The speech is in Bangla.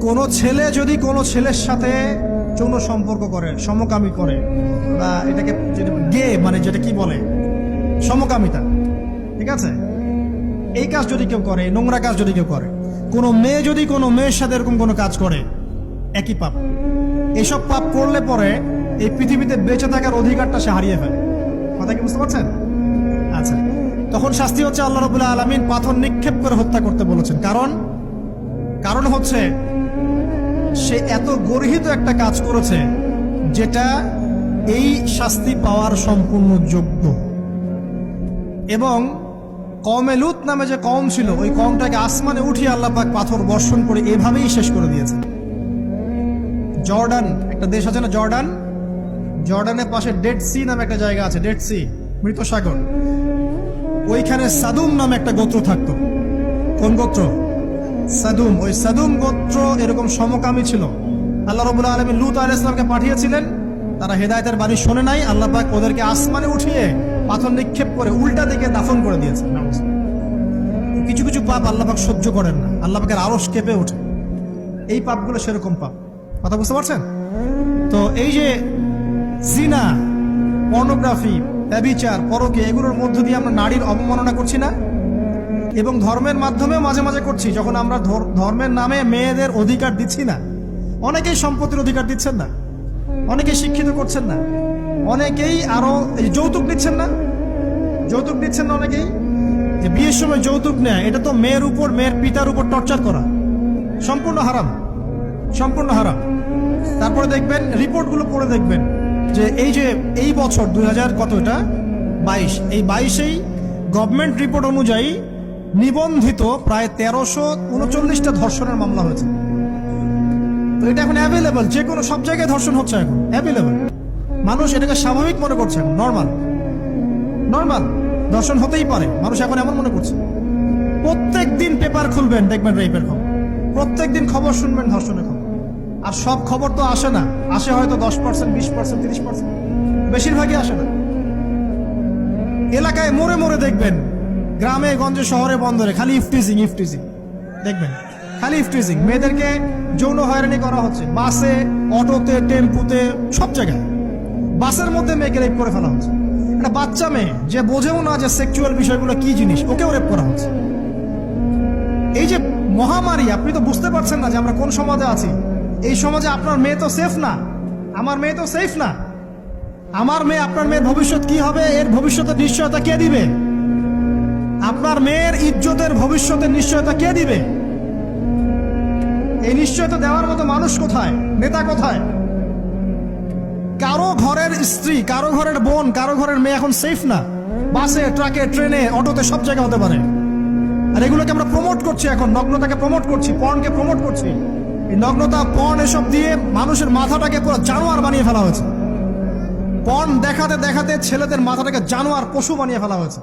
কোনো ছেলে যদি কোনো ছেলের সাথে যৌন সম্পর্ক করে, সমকামী করে, বা এটাকে গে মানে যেটা কি বলে? সমকামিতা। ঠিক আছে? এই কাজ যদি কেউ করে, নোংরা কাজ যদি কেউ করে, কোনো মেয়ে যদি কোনো মেয়ের সাথে এরকম কোনো কাজ করে, একই পাপ। এসব পাপ করলে পরে এই পৃথিবীতে বেঁচে থাকার অধিকারটা সে হারিয়ে ফেলে। কথা কি বুঝতে পারছেন? আচ্ছা। তখন শাস্তি হচ্ছে আল্লাহ রবুল্লাহ আলমিন পাথর নিক্ষেপ করে হত্যা করতে বলেছেন। কারণ? কারণ হচ্ছে সে এত গর্হিত একটা কাজ করেছে যেটা এই শাস্তি পাওয়ার সম্পূর্ণ যোগ্য। এবং কমে লুত নামে যে কম ছিল, ওই কমটাকে আসমানে উঠিয়ে আল্লাপাক পাথর বর্ষণ করে এভাবেই শেষ করে দিয়েছে জর্ডান, একটা দেশ আছে না জর্ডান? জর্ডানের পাশে ডেড সি নামে একটা জায়গা আছে, ডেড সি মৃত সাগর ওইখানে সাদুম নামে একটা গোত্র থাকতো। কোন গোত্র? সাদুম, ওই সাদুম গোত্র এরকম সমকামী ছিল। আল্লাহ রবুল্লাহ আলমী লুত আল ইসলামকে পাঠিয়েছিলেন। তারা হেদায়তের বাড়ি শোনে নাই, আল্লাহ পাক ওদেরকে আসমানে উঠিয়ে পাথর নিক্ষেপ করে উল্টা দিকে দাফন করে দিয়েছে কিছু কিছু পাপ আল্লাহ পাক সহ্য করেন না। আল্লাহ পাকের আরস কেঁপে ওঠে। এই পাপগুলো সেরকম পাপ। কথা বুঝতে পারছেন? তো এই যে জিনা, পর্নোগ্রাফি, ব্যবিচার পরকে এগুলোর মধ্য দিয়ে আমরা নারীর অবমাননা করছি না? এবং ধর্মের মাধ্যমেও মাঝে মাঝে করছি, যখন আমরা ধর্মের নামে মেয়েদের অধিকার দিচ্ছি না। অনেকেই সম্পত্তির অধিকার দিচ্ছেন না। অনেকেই শিক্ষিত করছেন না। অনেকেই আরও এই যৌতুক নিচ্ছেন না। যৌতুক দিচ্ছেন না অনেকেই। যে বিয়ের সময় যৌতুক নেয়, এটা তো মেয়ের উপর, মেয়ের পিতার উপর টর্চার করা। সম্পূর্ণ হারাম। সম্পূর্ণ হারাম। তারপরে দেখবেন, রিপোর্টগুলো পড়ে দেখবেন যে এই যে এই বছর দুই হাজার কত এটা বাইশ। এই বাইশেই গভর্নমেন্ট রিপোর্ট অনুযায়ী নিবন্ধিত প্রায় তেরোশো উনচল্লিশটা ধর্ষণের মামলা হয়েছে। তো এটা এখন অ্যাভেলেবল যে কোনো সব জায়গায় ধর্ষণ হচ্ছে এখন অ্যাভেলেবল মানুষ এটাকে স্বাভাবিক মনে করছে এখন নর্মাল নর্মাল ধর্ষণ হতেই পারে, মানুষ এখন এমন মনে করছে। প্রত্যেক দিন পেপার খুলবেন, দেখবেন রেপের খবর। প্রত্যেক দিন খবর শুনবেন ধর্ষণের খবর। আর সব খবর তো আসে না, আসে হয়তো দশ পার্সেন্ট বিশ পার্সেন্ট তিরিশ পার্সেন্ট বেশিরভাগই আসে না। এলাকায় মোড়ে মোড়ে দেখবেন গ্রামে, গঞ্জে, শহরে, বন্দরে। খালি ইফটিজিং ইফটিজিং। দেখবেন। খালি ইফটিজিং। মেয়েদেরকে যৌন হয়রানি করা হচ্ছে। বাসে, অটোতে, টেম্পুতে, সব জায়গায়। বাসের মধ্যে মেয়েকে রেপ করে ফেলা হচ্ছে। একটা বাচ্চা মেয়ে, যে বোঝেও না যে সেক্সুয়াল বিষয়গুলো কি জিনিস, ওকেও রেপ করা হচ্ছে। এই যে মহামারী, আপনি তো বুঝতে পারছেন না যে আমরা কোন সমাজে আছি। এই সমাজে আপনার মেয়ে তো সেফ না। আমার মেয়ে তো সেফ না। আমার মেয়ে, আপনার মেয়ের ভবিষ্যৎ কি হবে? এর ভবিষ্যতের নিশ্চয়তা কে দিবে? আপনার মেয়ের ইজ্জতের ভবিষ্যতের নিশ্চয়তা কে দিবে? এই নিশ্চয়তা দেওয়ার মতো মানুষ কোথায়? নেতা কোথায়? কারও ঘরের স্ত্রী, কারও ঘরের বোন, কারও ঘরের মেয়ে এখন সেফ না। বাসে, ট্রাকে, ট্রেনে, অটোতে সব জায়গায় হতে পারে। আর এগুলোকে আমরা প্রমোট করছি এখন, নগ্নতাকে প্রমোট করছি, পণকে প্রমোট করছি। এই নগ্নতা, পণ এসব দিয়ে মানুষের মাথাটাকে পুরো জানোয়ার বানিয়ে ফেলা হয়েছে। পণ দেখাতে দেখাতে ছেলেদের মাথাটাকে জানোয়ার পশু বানিয়ে ফেলা হয়েছে।